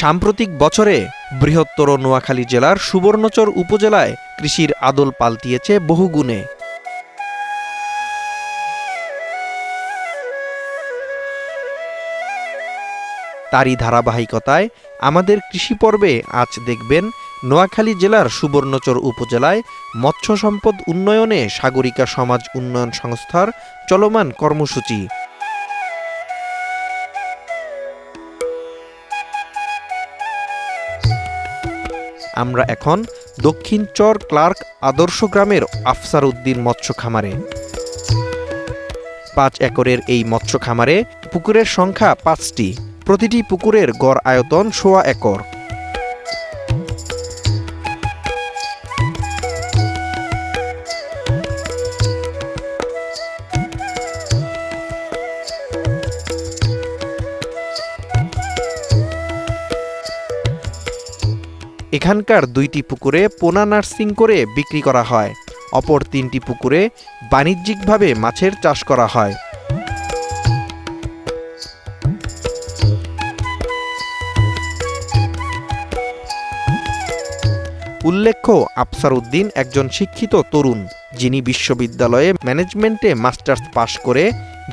সাম্প্রতিক বছরে বৃহত্তর নোয়াখালী জেলার সুবর্ণচর উপজেলায় কৃষির আদল পাল্টিয়েছে বহুগুণে। তারই ধারাবাহিকতায় আমাদের কৃষি পর্বে আজ দেখবেন নোয়াখালী জেলার সুবর্ণচর উপজেলায় মৎস্য সম্পদ উন্নয়নে সাগরিকা সমাজ উন্নয়ন সংস্থার চলমান কর্মসূচি। আমরা এখন দক্ষিণ চর ক্লার্ক আদর্শ গ্রামের আফসার উদ্দিন মৎস্য খামারে। পাঁচ একরের এই মৎস্য খামারে পুকুরের সংখ্যা পাঁচটি। প্রতিটি পুকুরের গড় আয়তন সোয়া একর। এখানকার দুইটি পুকুরে পোনা নার্সিং করে বিক্রি করা হয়। অপর তিনটি পুকুরে বাণিজ্যিকভাবে মাছের চাষ করা হয়। উল্লেখ্য, আফসার উদ্দিন একজন শিক্ষিত তরুণ, যিনি বিশ্ববিদ্যালয়ে ম্যানেজমেন্টে মাস্টার্স পাশ করে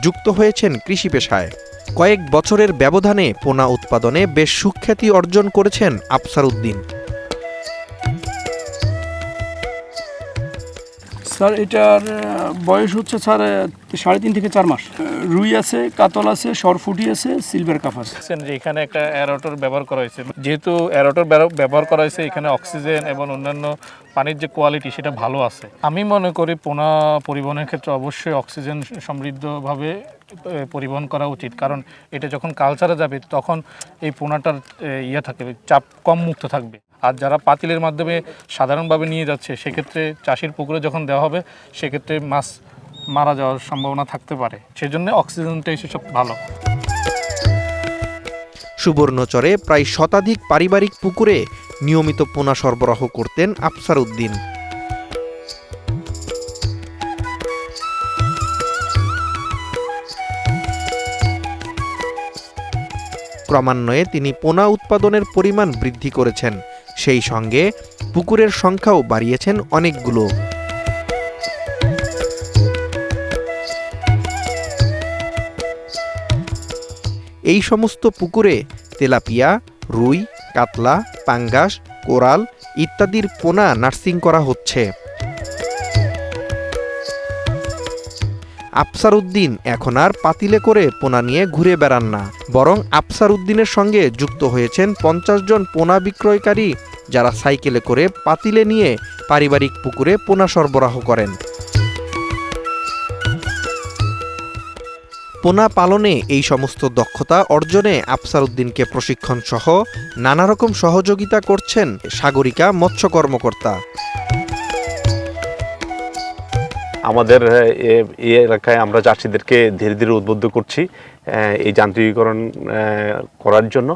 যুক্ত হয়েছেন কৃষি পেশায়। কয়েক বছরের ব্যবধানে পোনা উৎপাদনে বেশ সুখ্যাতি অর্জন করেছেন আফসার উদ্দিন। স্যার, এটার বয়স হচ্ছে স্যার সাড়ে তিন থেকে চার মাস। রুই আছে, কাতল আছে, সরফুটি আছে সিলভার কাপ আছে। যে এখানে একটা অ্যারোটর ব্যবহার করা হয়েছে। যেহেতু অ্যারোটর ব্যবহার করা হয়েছে, এখানে অক্সিজেন এবং অন্যান্য পানির যে কোয়ালিটি সেটা ভালো আছে। আমি মনে করি পোনা পরিবহনের ক্ষেত্রে অবশ্যই অক্সিজেন সমৃদ্ধভাবে পরিবহন করা উচিত। কারণ এটা যখন কালচারে যাবে, তখন এই পোনাটার ইয়ে থাকবে, চাপ কম মুক্ত থাকবে। আর যারা পাতিলের মাধ্যমে সাধারণভাবে নিয়ে যাচ্ছে, সেক্ষেত্রে চাষির পুকুরে যখন দেওয়া হবে, সেক্ষেত্রে মাছ মারা যাওয়ার সম্ভাবনা থাকতে পারে। সেজন্য অক্সিজেনটাই সেসব ভালো। সুবর্ণচরে প্রায় শতাধিক পারিবারিক পুকুরে নিয়মিত পোনা সরবরাহ করতেন আফসার উদ্দিন ক্রমান্বয়ে তিনি পোনা উৎপাদনের পরিমাণ বৃদ্ধি করেছেন। সেই সঙ্গে পুকুরের সংখ্যাও বাড়িয়েছেন অনেকগুলো। এই সমস্ত পুকুরে তেলাপিয়া, রুই, কাতলা, পাঙ্গাস, কোরাল ইত্যাদির পোনা নার্সিং করা হচ্ছে। আফসার উদ্দিন এখন আর পাতিলে করে পোনা নিয়ে ঘুরে বেড়ান না, বরং আফসার উদ্দিনের সঙ্গে যুক্ত হয়েছেন পঞ্চাশ জন পোনা বিক্রয়কারী যারা সাইকেলে করে পাতিলে নিয়ে পারিবারিক পুকুরে পোনা সরবরাহ করেন। পোনা পালনে এই সমস্ত দক্ষতা অর্জনে আফসার উদ্দিনকে প্রশিক্ষণ সহ নানা রকম সহযোগিতা করছেন সাগরিকা মৎস্য কর্মকর্তা। আমাদের এই এলাকায় আমরা চাষিদেরকে ধীরে ধীরে উদ্বুদ্ধ করছি। এই যান্ত্রিকীকরণ করার জন্য।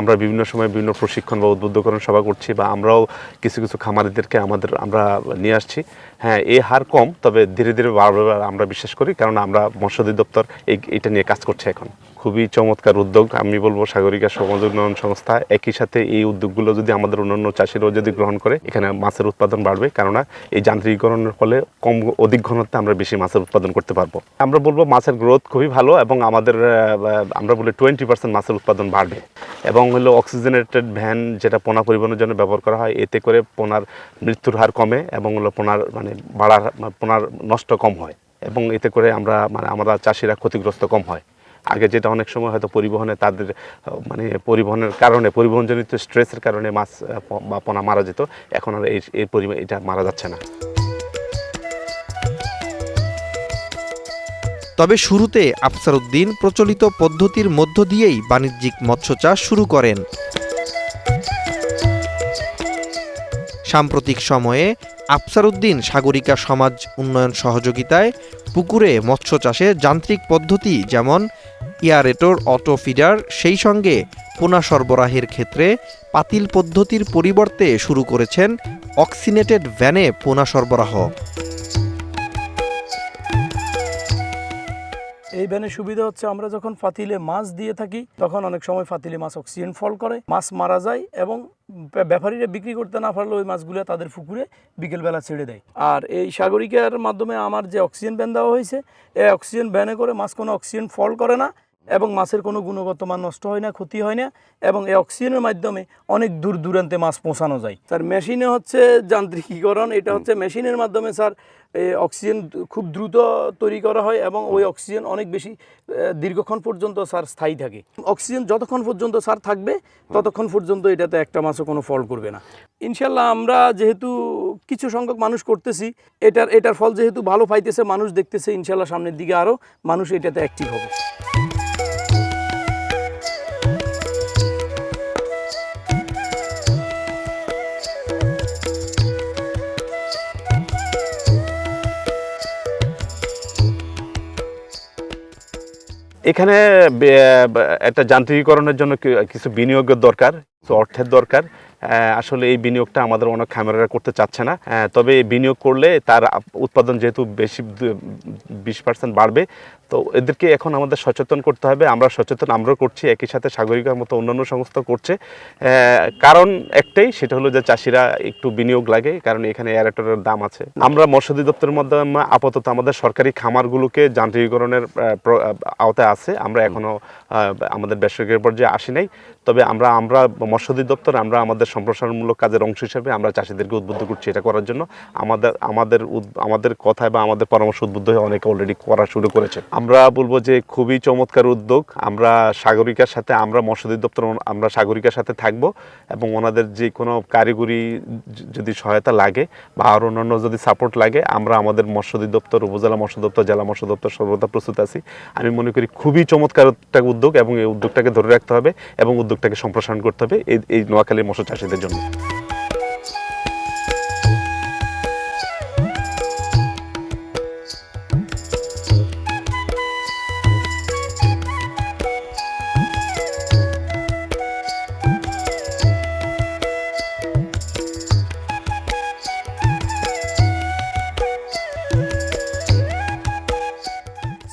আমরা বিভিন্ন সময় বিভিন্ন প্রশিক্ষণ বা উদ্বুদ্ধকরণ সভা করছি বা আমরাও কিছু কিছু খামারিদেরকে আমাদের, আমরা নিয়ে আসছি। হ্যাঁ এই হার কম, তবে ধীরে ধীরে বলে আমরা বিশ্বাস করি, কারণ আমরা মৎস্য অধিদপ্তর এই, এটা নিয়ে কাজ করছে এখন। খুবই চমৎকার উদ্যোগ, আমি বলব সাগরিকা সমাজ উন্নয়ন সংস্থা, একই সাথে এই উদ্যোগগুলো যদি আমাদের অন্যান্য চাষিরাও যদি গ্রহণ করে, এখানে মাছের উৎপাদন বাড়বে, কেননা এই যান্ত্রিকীকরণের ফলে কম অধিক ঘনত্বে আমরা বেশি মাছের উৎপাদন করতে পারব। আমরা বলব মাছের গ্রোথ খুবই ভালো এবং আমাদের আমরা বলি টোয়েন্টি পার্সেন্ট মাছের উৎপাদন বাড়বে। এবং হলো অক্সিজেনেটেড ভ্যান যেটা পোনা পরিবহনের জন্য ব্যবহার করা হয়, এতে করে পোনার মৃত্যুর হার কমে এবং হলো পোনার মানে বাড়ার পোনার নষ্ট কম হয়। এবং এতে করে আমরা মানে আমরা চাষিরা ক্ষতিগ্রস্ত কম হয়। আগে যেটা অনেক সময় হয়তো পরিবহনে তাদের মানে পরিবহনের কারণে, পরিবহনজনিত স্ট্রেসের কারণে মাছ বা পোনা মারা যেত, এখন আর এই এই পরিমাণ, এটা মারা যাচ্ছে না। তবে শুরুতে আফসার উদ্দিন প্রচলিত পদ্ধতির মধ্য দিয়েই বাণিজ্যিক মৎস্য চাষ শুরু করেন। সাম্প্রতিক সময়ে আফসার উদ্দিন সাগরিকা সমাজ উন্নয়ন সহযোগিতায় পুকুরে মৎস্য চাষে যান্ত্রিক পদ্ধতি যেমন ইয়ারেটর অটো ফিডার, সেই সঙ্গে পোনা সরবরাহের ক্ষেত্রে পাতিল পদ্ধতির পরিবর্তে শুরু করেছেন অক্সিনেটেড ভ্যানে পোনা সরবরাহ। এই ভ্যানের সুবিধা হচ্ছে আমরা যখন ফাতিলে মাছ দিয়ে থাকি, তখন অনেক সময় ফাতিলে মাছ অক্সিজেন ফল করে, মাছ মারা যায় এবং ব্যাপারীরা বিক্রি করতে না পারলে ওই মাছগুলো তাদের পুকুরে বিকেলবেলা ছেড়ে দেয়। আর এই সাগরিকার মাধ্যমে আমার যে অক্সিজেন ব্যান দেওয়া হয়েছে, এই অক্সিজেন ভ্যানে করে মাছ কোনো অক্সিজেন ফল করে না এবং মাছের কোনো গুণগত মান নষ্ট হয় না ক্ষতি হয় না এবং এই অক্সিজেনের মাধ্যমে অনেক দূর দূরান্তে মাছ পৌঁছানো যায়। স্যার মেশিনে হচ্ছে যান্ত্রিকীকরণ এটা হচ্ছে মেশিনের মাধ্যমে স্যার এই অক্সিজেন খুব দ্রুত তৈরি করা হয় এবং ওই অক্সিজেন অনেক বেশি দীর্ঘক্ষণ পর্যন্ত স্যার স্থায়ী থাকে। অক্সিজেন যতক্ষণ পর্যন্ত স্যার থাকবে ততক্ষণ পর্যন্ত এটাতে একটা মাছও কোনো ফল করবে না। ইনশাল্লাহ আমরা যেহেতু কিছু সংখ্যক মানুষ করতেছি এটার এটার ফল যেহেতু ভালো পাইতেছে মানুষ দেখতেছে ইনশাল্লাহ সামনের দিকে আরও মানুষ এটাতে অ্যাক্টিভ হবে। এখানে একটা যান্ত্রিকীকরণের জন্য কিছু বিনিয়োগের দরকার কিছু অর্থের দরকার। আসলে এই বিনিয়োগটা আমাদের অনেক খামারেরা করতে চাচ্ছে না। তবে বিনিয়োগ করলে তার উৎপাদন যেহেতু বেশি বিশ পার্সেন্ট বাড়বে, তো এদেরকে এখন আমাদের সচেতন করতে হবে। আমরা সচেতন, আমরাও করছি, একই সাথে সাগরিকার মতো অন্যান্য সংস্থা করছে। কারণ একটাই, সেটা হলো যে চাষিরা একটু বিনিয়োগ লাগে, কারণ এখানে এয়ারেটরের দাম আছে। আমরা মৎস্য দপ্তরের মাধ্যমে আপাতত আমাদের সরকারি খামারগুলোকে যান্ত্রিকীকরণের আওতায় আছে। আমরা এখনও আমাদের বেসরকারি পর্যায়ে আসি নাই। তবে আমরা আমরা মৎস্য দপ্তর, আমরা আমাদের সম্প্রসারণমূলক কাজের অংশ হিসেবে আমরা চাষিদেরকে উদ্বুদ্ধ করছি এটা করার জন্য। আমাদের আমাদের আমাদের কথায় বা আমাদের পরামর্শ উদ্বুদ্ধ হয়ে অনেকে অলরেডি করা শুরু করেছে। আমরা বলব যে খুবই চমৎকার উদ্যোগ। আমরা সাগরিকার সাথে, আমরা মৎস্য দপ্তর, আমরা সাগরিকার সাথে থাকব এবং ওনাদের যে কোনো কারিগরি যদি সহায়তা লাগে বা আর অন্যান্য যদি সাপোর্ট লাগে, আমরা আমাদের মৎস্য দপ্তর, উপজেলা মৎস্য দপ্তর, জেলা মৎস্য দপ্তর সর্বদা প্রস্তুত আছি। আমি মনে করি খুবই চমৎকার একটা উদ্যোগ এবং এই উদ্যোগটাকে ধরে রাখতে হবে এবং উদ্যোগটাকে সম্প্রসারণ করতে হবে এই এই নোয়াখালীর মৎস্য চাষিদের জন্য।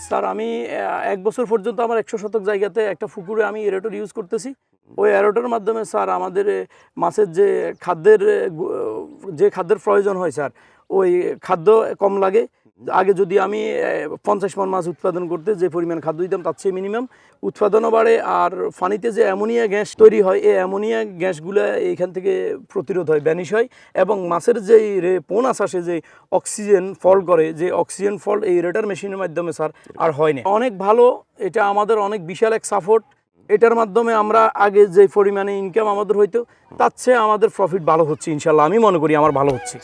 স্যার, আমি এক বছর পর্যন্ত আমার একশো শতক জায়গাতে একটা পুকুরে আমি এরোটর ইউজ করতেছি। ওই অ্যারোটার মাধ্যমে স্যার আমাদের মাছের যে খাদ্যের যে খাদ্যের প্রয়োজন হয় স্যার, ওই খাদ্য কম লাগে। আগে যদি আমি পঞ্চাশ মন মাছ উৎপাদন করতে যে পরিমাণ খাদ্য দিতাম, তার চেয়ে মিনিমাম উৎপাদনও বাড়ে আর পানিতে যে অ্যামোনিয়া গ্যাস তৈরি হয়, এই অ্যামোনিয়া গ্যাসগুলো এইখান থেকে প্রতিরোধ হয়, ব্যানিশ হয় এবং মাছের যেই রে পোনাস আসে যে অক্সিজেন ফল করে, যে অক্সিজেন ফল এই রেটার মেশিনের মাধ্যমে স্যার আর হয় না। অনেক ভালো, এটা আমাদের অনেক বিশাল এক সাপোর্ট। এটার মাধ্যমে আমরা আগে যে পরিমাণে ইনকাম আমাদের হইতো, তার চেয়ে আমাদের প্রফিট ভালো হচ্ছে, ইনশাল্লাহ। আমি মনে করি আমার ভালো হচ্ছে।